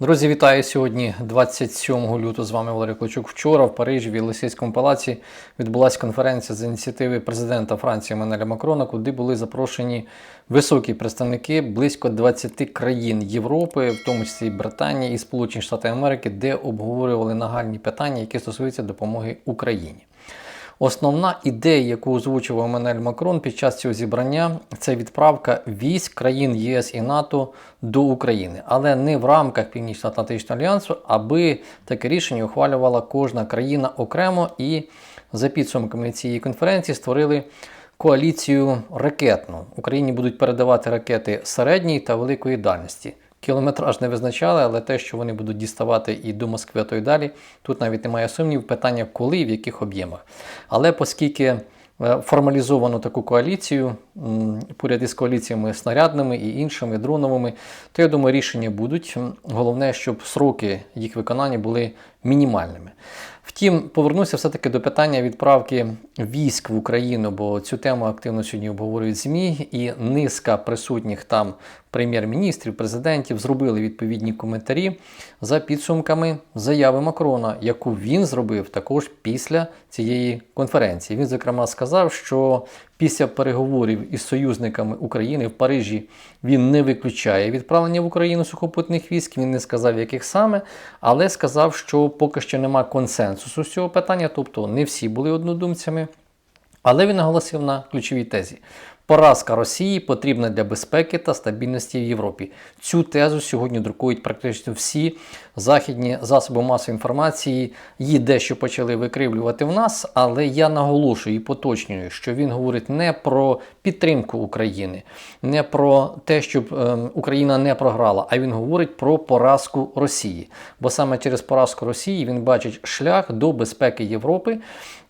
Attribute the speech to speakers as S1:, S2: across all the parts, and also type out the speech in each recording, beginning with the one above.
S1: Друзі, вітаю сьогодні, 27 лютого. З вами Валерій Клочук. Вчора в Парижі в Єлисейському палаці відбулася конференція з ініціативи президента Франції Манеля Макрона, куди були запрошені високі представники близько 20 країн Європи, в тому числі Британії і Сполучені Штати Америки, де обговорювали нагальні питання, які стосуються допомоги Україні. Основна ідея, яку озвучував Еммануель Макрон під час цього зібрання, це відправка військ країн ЄС і НАТО до України, але не в рамках Північно-Атлантичного альянсу, аби таке рішення ухвалювала кожна країна окремо і за підсумками цієї конференції створили. Коаліцію ракетну Україні будуть передавати ракети середньої та великої дальності. Кілометраж не визначали, але те, що вони будуть діставати і до Москви, то й далі, тут навіть немає сумнів, питання коли і в яких об'ємах. Але оскільки е, формалізовано таку коаліцію, поряд із коаліціями снарядними і іншими дроновими, то я думаю, рішення будуть. Головне, щоб сроки їх виконання були мінімальними. Втім, повернуся все-таки до питання відправки військ в Україну, бо цю тему активно сьогодні обговорюють ЗМІ, і низка присутніх там прем'єр-міністрів, президентів зробили відповідні коментарі за підсумками заяви Макрона, яку він зробив також після цієї конференції. Він, зокрема, сказав, що після переговорів із союзниками України в Парижі він не виключає відправлення в Україну сухопутних військ. Він не сказав, яких саме, але сказав, що поки що нема консенсусу з цього питання, тобто не всі були однодумцями. Але він наголосив на ключовій тезі. Поразка Росії потрібна для безпеки та стабільності в Європі. Цю тезу сьогодні друкують практично всі західні засоби масової інформації. Її дещо почали викривлювати в нас, але я наголошую і поточнюю, що він говорить не про підтримку України, не про те, щоб е, Україна не програла, а він говорить про поразку Росії. Бо саме через поразку Росії він бачить шлях до безпеки Європи.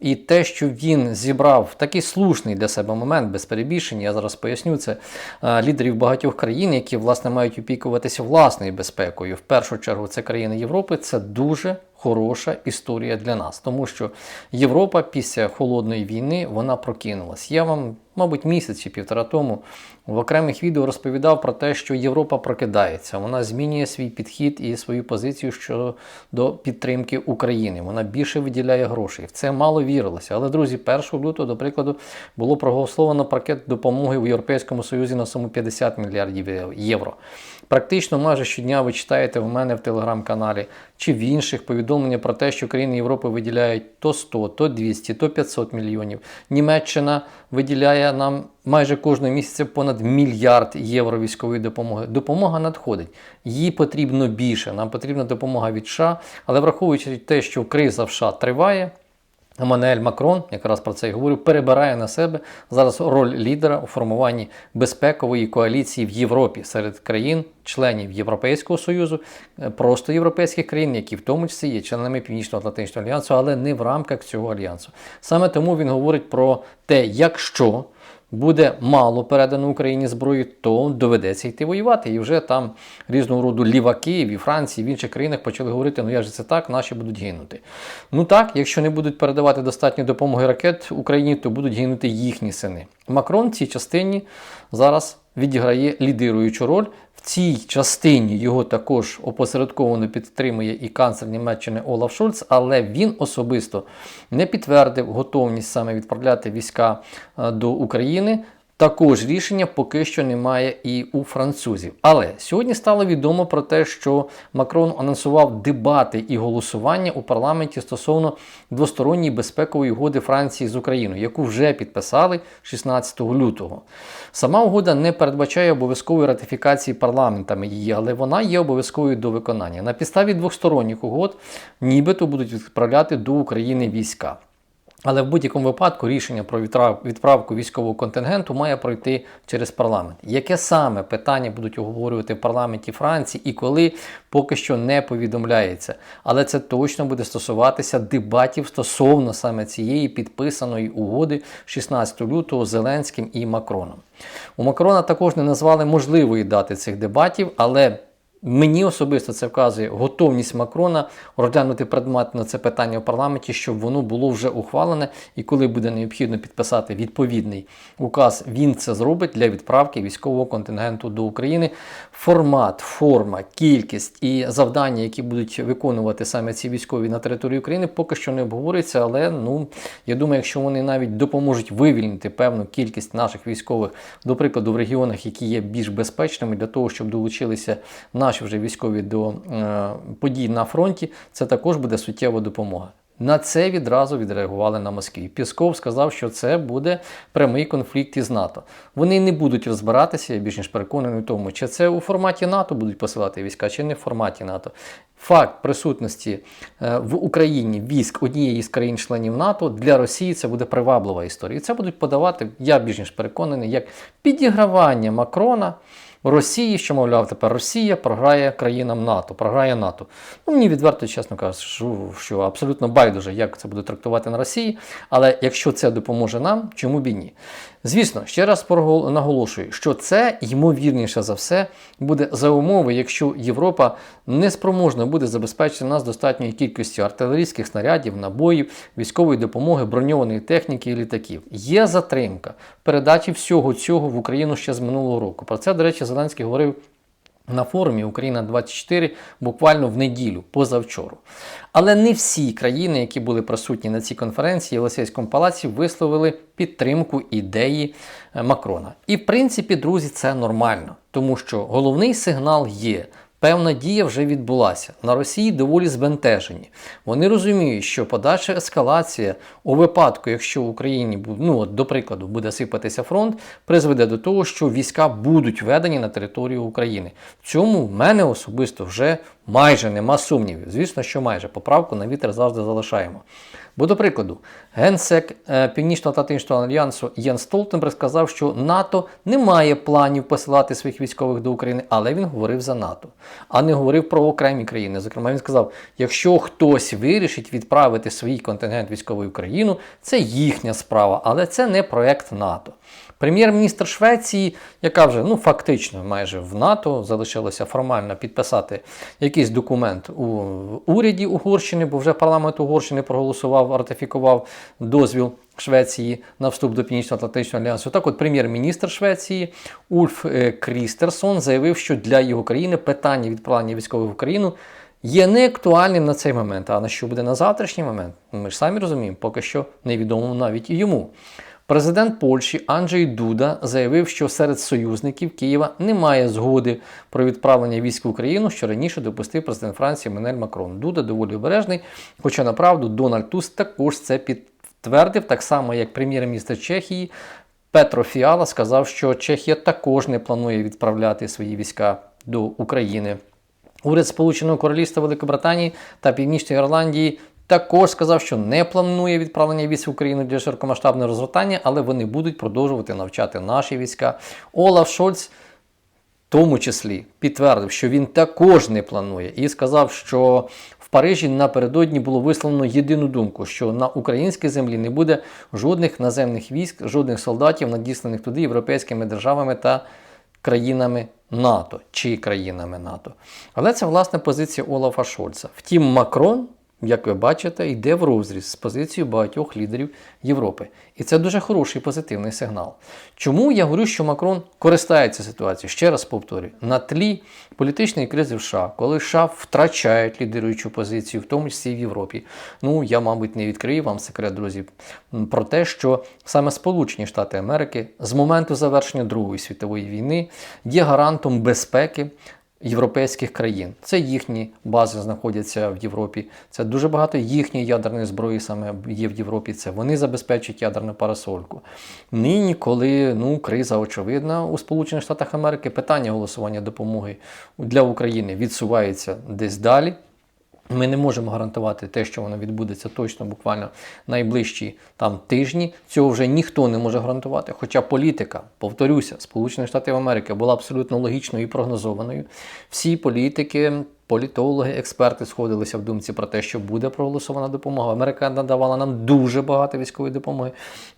S1: І те, що він зібрав такий слушний для себе момент без перебільшення, я зараз поясню це е, лідерів багатьох країн, які власне мають опікуватися власною безпекою. В першу чергу це країни Європи. Це дуже хороша історія для нас, тому що Європа після холодної війни вона прокинулась. Я вам, мабуть, місяць чи півтора тому в окремих відео розповідав про те, що Європа прокидається, вона змінює свій підхід і свою позицію щодо підтримки України. Вона більше виділяє грошей. В це мало вірилося. Але, друзі, 1 лютого, до прикладу, було проголосовано пакет допомоги в Європейському Союзі на суму 50 мільярдів євро. Практично майже щодня ви читаєте в мене в телеграм-каналі чи в інших повідомлення про те, що країни Європи виділяють то 100, то 200, то 500 мільйонів. Німеччина виділяє нам майже кожного місяця понад мільярд євро військової допомоги. Допомога надходить. Їй потрібно більше. Нам потрібна допомога від США, але враховуючи те, що криза в США триває. Еммануель Макрон, якраз про це і говорю, перебирає на себе зараз роль лідера у формуванні безпекової коаліції в Європі серед країн-членів Європейського Союзу, е, просто європейських країн, які в тому числі є членами Північно-Атлантичного альянсу, але не в рамках цього альянсу. Саме тому він говорить про те, якщо буде мало передано Україні зброї, то доведеться йти воювати. І вже там різного роду ліваки в Франції, в інших країнах почали говорити, ну як же це так, наші будуть гинути. Ну так, якщо не будуть передавати достатньо допомоги ракет Україні, то будуть гинути їхні сини. Макрон в цій частині зараз відіграє лідируючу роль. Цій частині його також опосередковано підтримує і канцлер Німеччини Олаф Шольц, але він особисто не підтвердив готовність саме відправляти війська е, до України. Також рішення поки що немає і у французів. Але сьогодні стало відомо про те, що Макрон анонсував дебати і голосування у парламенті стосовно двосторонньої безпекової угоди Франції з Україною, яку вже підписали 16 лютого. Сама угода не передбачає обов'язкової ратифікації парламентами її, але вона є обов'язковою до виконання. На підставі двосторонніх угод нібито будуть відправляти до України війська. Але в будь-якому випадку рішення про відправку військового контингенту має пройти через парламент. Яке саме питання будуть обговорювати в парламенті Франції і коли поки що не повідомляється. Але це точно буде стосуватися дебатів стосовно саме цієї підписаної угоди 16 лютого Зеленським і Макроном. У Макрона також не назвали можливої дати цих дебатів, але Мені особисто це вказує готовність Макрона розглянути предметно це питання в парламенті, щоб воно було вже ухвалене, і коли буде необхідно підписати відповідний указ, він це зробить для відправки військового контингенту до України. Формат, форма, кількість і завдання, які будуть виконувати саме ці військові на території України, поки що не обговорюється. Але ну я думаю, якщо вони навіть допоможуть вивільнити певну кількість наших військових, до прикладу, в регіонах, які є більш безпечними, для того, щоб долучилися наші вже військові до е, подій на фронті, це також буде суттєва допомога. На це відразу відреагували на Москві. Пісков сказав, що це буде прямий конфлікт із НАТО. Вони не будуть розбиратися, я більш ніж переконаний в тому, чи це у форматі НАТО будуть посилати війська, чи не в форматі НАТО. Факт присутності е, в Україні військ однієї з країн-членів НАТО для Росії це буде приваблива історія. І це будуть подавати, я більш ніж переконаний, як підігравання Макрона. Росії, що, мовляв, тепер Росія програє країнам НАТО, програє НАТО. Ну, мені відверто, чесно кажучи, що, що абсолютно байдуже, як це буде трактувати на Росії. Але якщо це допоможе нам, чому б і ні? Звісно, ще раз наголошую, що це ймовірніше за все буде за умови, якщо Європа не спроможна буде забезпечити нас достатньою кількістю артилерійських снарядів, набоїв, військової допомоги, броньованої техніки і літаків. Є затримка передачі всього цього в Україну ще з минулого року. Про це, до речі, Зеленський говорив на форумі Україна 24 буквально в неділю, позавчора. Але не всі країни, які були присутні на цій конференції в Єлисейському палаці, висловили підтримку ідеї е, Макрона. І в принципі, друзі, це нормально, тому що головний сигнал є. Певна дія вже відбулася. На Росії доволі збентежені. Вони розуміють, що подальша ескалація у випадку, якщо в Україні ну, от, до прикладу, буде сипатися фронт, призведе до того, що війська будуть введені на територію України. В цьому в мене особисто вже майже нема сумнівів. Звісно, що майже поправку на вітер завжди залишаємо. Бо, до прикладу, генсек е, Північно-Атлантичного альянсу Єн Столтенберг сказав, що НАТО не має планів посилати своїх військових до України, але він говорив за НАТО, а не говорив про окремі країни. Зокрема, він сказав: якщо хтось вирішить відправити свій контингент військовий в Україну, це їхня справа, але це не проект НАТО. Прем'єр-міністр Швеції, яка вже ну фактично майже в НАТО залишилося формально підписати якийсь документ у уряді Угорщини, бо вже парламент Угорщини проголосував, ратифікував дозвіл Швеції на вступ до Північно-Атлантичного альянсу. Так, от прем'єр-міністр Швеції Ульф е, Крістерсон заявив, що для його країни питання відправлення військових в Україну. Є не актуальним на цей момент, а на що буде на завтрашній момент, ми ж самі розуміємо, поки що невідомо навіть і йому. Президент Польщі Анджей Дуда заявив, що серед союзників Києва немає згоди про відправлення військ в Україну, що раніше допустив президент Франції Менель Макрон. Дуда доволі обережний, хоча направду Дональд Туск також це підтвердив, так само як прем'єр-міністр Чехії Петро Фіала сказав, що Чехія також не планує відправляти свої війська до України. Уряд Сполученого Королівства Великобританії та Північної Ірландії також сказав, що не планує відправлення військ в Україну для широкомасштабного розгортання, але вони будуть продовжувати навчати наші війська. Олаф Шольц, в тому числі, підтвердив, що він також не планує, і сказав, що в Парижі напередодні було висловлено єдину думку, що на українській землі не буде жодних наземних військ, жодних солдатів, надісланих туди європейськими державами та країнами НАТО чи країнами НАТО. Але це власне позиція Олафа Шольца. Втім, Макрон, як ви бачите, йде в розріз з позицією багатьох лідерів Європи. І це дуже хороший позитивний сигнал. Чому я говорю, що Макрон користається ситуацією? Ще раз повторюю, на тлі політичної кризи в США, коли США втрачають лідируючу позицію, в тому числі в Європі. Ну, я, мабуть, не відкрию вам секрет, друзі, про те, що саме Сполучені Штати Америки з моменту завершення Другої світової війни є гарантом безпеки європейських країн. Це їхні бази знаходяться в Європі. Це дуже багато їхньої ядерної зброї саме є в Європі. Це вони забезпечують ядерну парасольку. Нині, коли ну, криза очевидна у Сполучених Штатах Америки, питання голосування допомоги для України відсувається десь далі. Ми не можемо гарантувати те, що воно відбудеться точно буквально найближчі там тижні. Цього вже ніхто не може гарантувати. Хоча політика, повторюся, Сполучених Штатів Америки була абсолютно логічною і прогнозованою. Всі політики, політологи, експерти сходилися в думці про те, що буде проголосована допомога. Америка надавала нам дуже багато військової допомоги.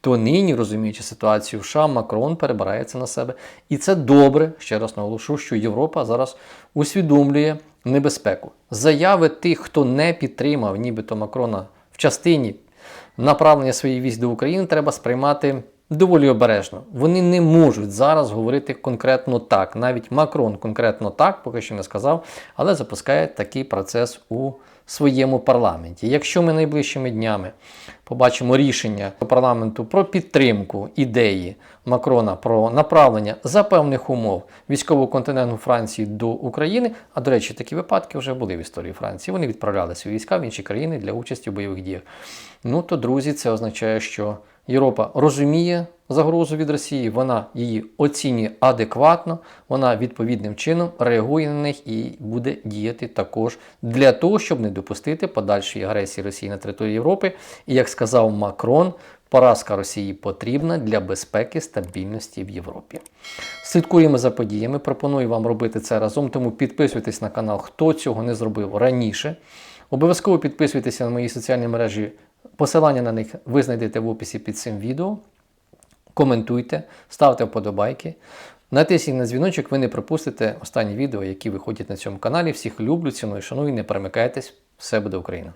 S1: То нині, розуміючи ситуацію в США, Макрон перебирається на себе. І це добре. Ще раз наголошу, що Європа зараз усвідомлює небезпеку. Заяви тих, хто не підтримав, нібито Макрона в частині направлення своїх військ до України, треба сприймати доволі обережно. Вони не можуть зараз говорити конкретно так. Навіть Макрон конкретно так, поки що не сказав, але запускає такий процес у своєму парламенті. Якщо ми найближчими днями побачимо рішення парламенту про підтримку ідеї Макрона про направлення за певних умов військового континенту Франції до України. А до речі, такі випадки вже були в історії Франції. Вони відправляли свої війська в інші країни для участі в бойових діях. Ну то, друзі, це означає, що Європа розуміє загрозу від Росії, вона її оцінює адекватно, вона відповідним чином реагує на них і буде діяти також для того, щоб не допустити подальшої агресії Росії на території Європи. І як сказав Макрон, поразка Росії потрібна для безпеки стабільності в Європі. Слідкуємо за подіями. Пропоную вам робити це разом, тому підписуйтесь на канал, хто цього не зробив раніше. Обов'язково підписуйтеся на мої соціальні мережі. Посилання на них ви знайдете в описі під цим відео. Коментуйте, ставте вподобайки. Натисніть на дзвіночок, ви не пропустите останні відео, які виходять на цьому каналі. Всіх люблю, ціную, шаную, не перемикайтесь. Все буде Україна!